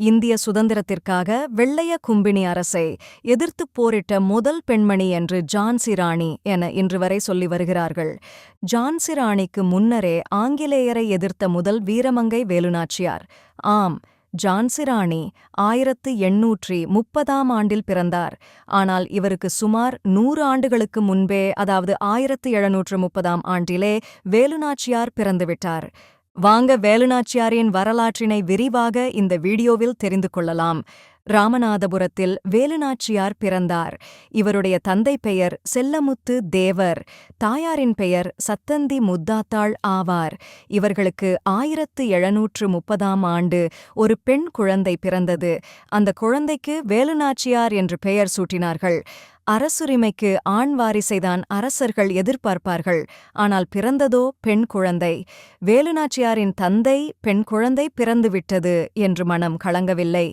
இந்திய சுதந்திரத்திற்காக வெள்ளைய கும்பினி அரசை எதிர்த்துப் போரிட்ட முதல் பெண்மணி என்று ஜான்சி ராணி என இன்று வரை சொல்லி வருகிறார்கள். ஜான்சி ராணிக்கு முன்னரே ஆங்கிலேயரை எதிர்த்த முதல் வீரமங்கை வேலுநாச்சியார். ஆம் ஜான்சி ராணி ஆயிரத்து எண்ணூற்றி முப்பதாம் ஆண்டில் பிறந்தார். ஆனால் இவருக்கு சுமார் நூறு ஆண்டுகளுக்கு முன்பே அதாவது ஆயிரத்து எழுநூற்று முப்பதாம் ஆண்டிலே வேலுநாச்சியார் பிறந்துவிட்டார். வாங்க வேலுநாச்சியாரின் வரலாற்றினை விரிவாக இந்த வீடியோவில் தெரிந்து கொள்ளலாம். ராமநாதபுரத்தில் வேலுநாச்சியார் பிறந்தார். இவருடைய தந்தை பெயர் செல்லமுத்து தேவர் தாயாரின் பெயர் சத்தந்தி முத்தாத்தாள் ஆவார். இவர்களுக்கு ஆயிரத்து எழுநூற்று முப்பதாம் ஆண்டு ஒரு பெண் குழந்தை பிறந்தது. அந்த குழந்தைக்கு வேலுநாச்சியார் என்று பெயர் சூட்டினார்கள். அரசுரிமைக்கு ஆண் வாரிசைதான் அரசர்கள் எதிர்பார்ப்பார்கள். ஆனால் பிறந்ததோ பெண் குழந்தை. வேலுநாச்சியாரின் தந்தை பெண் குழந்தை பிறந்துவிட்டது என்று மனம் கலங்கவில்லை.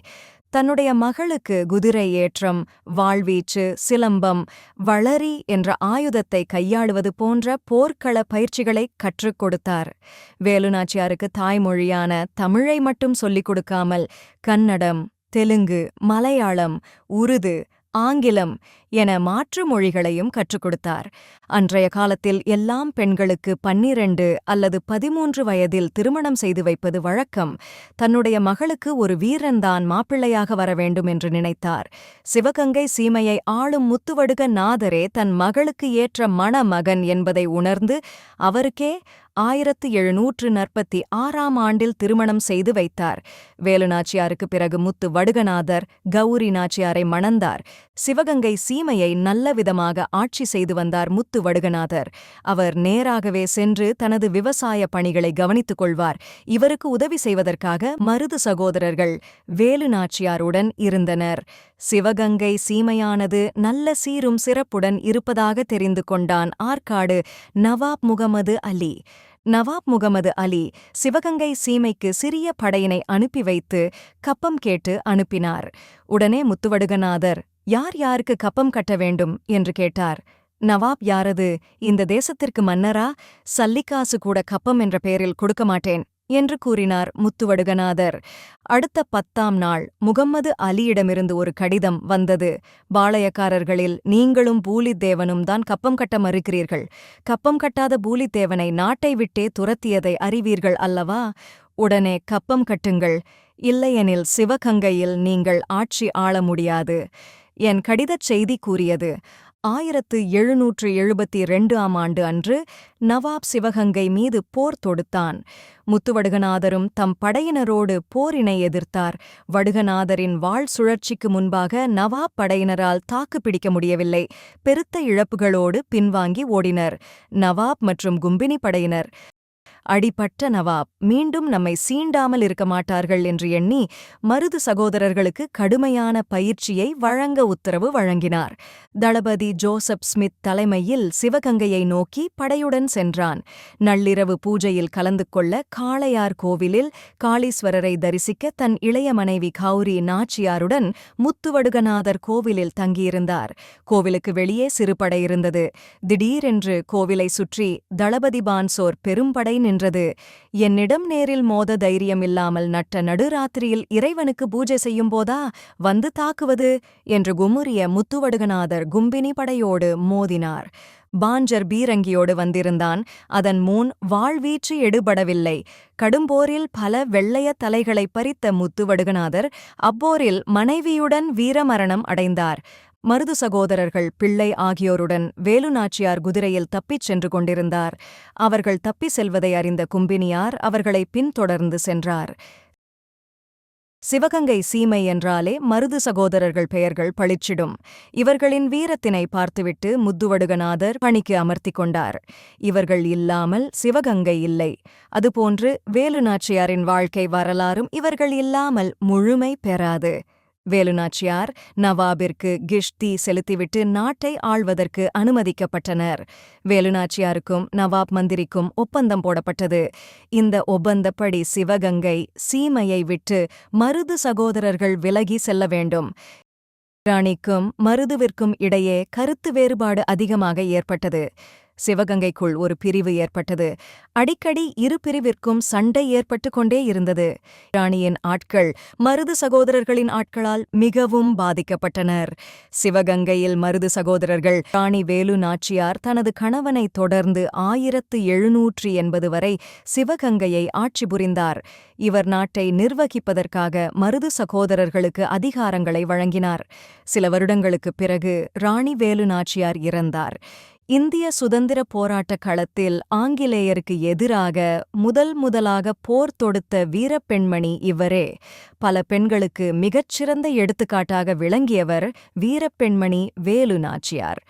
தன்னுடைய மகளுக்கு குதிரை ஏற்றம் வாழ்வீச்சு சிலம்பம் வளரி என்ற ஆயுதத்தை கையாளுவது போன்ற போர்க்கள பயிற்சிகளை கற்றுக் கொடுத்தார். வேலுநாச்சியாருக்கு தாய்மொழியான தமிழை மட்டும் சொல்லிக் கொடுக்காமல் கன்னடம் தெலுங்கு மலையாளம் உருது ஆங்கிலம் என மாற்று மொழிகளையும் கற்றுக் கொடுத்தார். அன்றைய காலத்தில் எல்லாம் பெண்களுக்கு பன்னிரண்டு அல்லது பதிமூன்று வயதில் திருமணம் செய்து வைப்பது வழக்கம். தன்னுடைய மகளுக்கு ஒரு வீரன்தான் மாப்பிள்ளையாக வர வேண்டும் என்று நினைத்தார். சிவகங்கை சீமையை ஆளும் முத்துவடுக நாதரே தன் மகளுக்கு ஏற்ற மணமகன் என்பதை உணர்ந்து அவருக்கே ஆயிரத்து எழுநூற்று நாற்பத்தி ஆறாம் ஆண்டில் திருமணம் செய்து வைத்தார். வேலுநாச்சியாருக்கு பிறகு முத்து வடுகநாதர் கௌரி நாச்சியாரை மணந்தார். சிவகங்கை சீமையை நல்ல விதமாக ஆட்சி செய்து வந்தார் முத்து வடுகநாதர். அவர் நேராகவே சென்று தனது விவசாய பணிகளை கவனித்துக் கொள்வார். இவருக்கு உதவி செய்வதற்காக மருது சகோதரர்கள் வேலு நாச்சியாருடன் இருந்தனர். சிவகங்கை சீமையானது நல்ல சீரும் சிறப்புடன் இருப்பதாக தெரிந்து கொண்டான் ஆற்காடு நவாப் முகமது அலி. நவாப் முகமது அலி சிவகங்கை சீமைக்கு சிறிய படையினை அனுப்பி வைத்து கப்பம் கேட்டு அனுப்பினார். உடனே முத்துவடுகநாதர் யார் யாருக்கு கப்பம் கட்ட வேண்டும்? என்று கேட்டார். நவாப் யாரது? இந்த தேசத்திற்கு மன்னரா? சல்லிக்காசு கூட கப்பம் என்ற பெயரில் கொடுக்க மாட்டேன். என்று கூறினார் முத்துவடுகநாதர். அடுத்த பத்தாம் நாள் முகம்மது அலியிடமிருந்து ஒரு கடிதம் வந்தது. பாளையக்காரர்களில் நீங்களும் பூலித்தேவனும் தான் கப்பம் கட்ட மறுக்கிறீர்கள். கப்பம் கட்டாத பூலித்தேவனை நாட்டை விட்டே துரத்தியதை அறிவீர்கள் அல்லவா? உடனே கப்பம் கட்டுங்கள். இல்லையெனில் சிவகங்கையில் நீங்கள் ஆட்சி ஆள முடியாது. என் கடிதச் செய்தி கூறியது ஆயிரத்து எழுநூற்று எழுபத்தி ரெண்டு ஆம் ஆண்டு அன்று நவாப் சிவகங்கை மீது போர் தொடுத்தான். முத்துவடுகநாதரும் தம் படையினரோடு போரினை எதிர்த்தார். வடுகநாதரின் வாழ் சுழற்சிக்கு முன்பாக நவாப் படையினரால் தாக்குப்பிடிக்க முடியவில்லை. பெருத்த இழப்புகளோடு பின்வாங்கி ஓடினர். நவாப் மற்றும் கும்பினி படையினர். அடிபட்ட நவாப் மீண்டும் நம்மை சீண்டாமல் இருக்க மாட்டார்கள் என்று எண்ணி மருது சகோதரர்களுக்கு கடுமையான பயிற்சியை வழங்க உத்தரவு வழங்கினார். தளபதி ஜோசப் ஸ்மித் தலைமையில் சிவகங்கையை நோக்கி படையுடன் சென்றான். நள்ளிரவு பூஜையில் கலந்து கொள்ள காளையார் கோவிலில் காளீஸ்வரரை தரிசிக்க தன் இளைய மனைவி கௌரி நாச்சியாருடன் முத்துவடுகநாதர் கோவிலில் தங்கியிருந்தார். கோவிலுக்கு வெளியே சிறுபடை இருந்தது. திடீரென்று கோவிலை சுற்றி தளபதி பான்சோர் பெரும்படை நின்று நின்றது என்னிடம் நேரில் மோத தைரியம் இல்லாமல் நட்ட நடுராத்திரியில் இறைவனுக்கு பூஜை செய்யும் போதா வந்து தாக்குவது? என்று குமுறிய முத்துவடுகநாதர் கும்பினி படையோடு மோதினார். பாஞ்சர் பீரங்கியோடு வந்திருந்தான். அதன் மூன் வாழ்வீச்சு எடுபடவில்லை. கடும்போரில் பல வெள்ளைய தலைகளை பறித்த முத்துவடுகநாதர் அப்போரில் மனைவியுடன் வீரமரணம் அடைந்தார். மருது சகோதரர்கள் பிள்ளை ஆகியோருடன் வேலுநாச்சியார் குதிரையில் தப்பிச் சென்று கொண்டிருந்தார். அவர்கள் தப்பி செல்வதை அறிந்த கும்பினியார் அவர்களை பின்தொடர்ந்து சென்றார். சிவகங்கை சீமை என்றாலே மருது சகோதரர்கள் பெயர்கள் பளிச்சிடும். இவர்களின் வீரத்தினை பார்த்துவிட்டு முத்துவடுகநாதர் பணிக்கு அமர்த்திக் கொண்டார். இவர்கள் இல்லாமல் சிவகங்கை இல்லை. அதுபோன்று வேலுநாச்சியாரின் வாழ்க்கை வரலாறும் இவர்கள் இல்லாமல் முழுமை பெறாது. வேலுநாச்சியார் நவாபிற்கு கிஷ்தி செலுத்திவிட்டு நாட்டை ஆள்வதற்கு அனுமதிக்கப்பட்டனர். வேலுநாச்சியாருக்கும் நவாப் மந்திரிக்கும் ஒப்பந்தம் போடப்பட்டது. இந்த ஒப்பந்தப்படி சிவகங்கை சீமையை விட்டு மருது சகோதரர்கள் விலகி செல்ல வேண்டும். ராணிக்கும் மருதுவிற்கும் இடையே கருத்து வேறுபாடு அதிகமாக ஏற்பட்டது. சிவகங்கைக்குள் ஒரு பிரிவு ஏற்பட்டது. அடிக்கடி இரு பிரிவிற்கும் சண்டை ஏற்பட்டு கொண்டே இருந்தது. ராணியின் ஆட்கள் மருது சகோதரர்களின் ஆட்களால் மிகவும் பாதிக்கப்பட்டனர். சிவகங்கையில் மருது சகோதரர்கள் ராணி வேலு நாச்சியார் தனது கணவனை தொடர்ந்து ஆயிரத்து எழுநூற்றி எண்பது வரை சிவகங்கையை ஆட்சி புரிந்தார். இவர் நாட்டை நிர்வகிப்பதற்காக மருது சகோதரர்களுக்கு அதிகாரங்களை வழங்கினார். சில வருடங்களுக்குப் பிறகு ராணி வேலு நாச்சியார் இறந்தார். இந்திய சுதந்திர போராட்டக் களத்தில் ஆங்கிலேயருக்கு எதிராக முதல் முதலாக போர் தொடுத்த வீரப்பெண்மணி இவரே. பல பெண்களுக்கு மிகச்சிறந்த எடுத்துக்காட்டாக விளங்கியவர் வீரப்பெண்மணி வேலு நாச்சியார்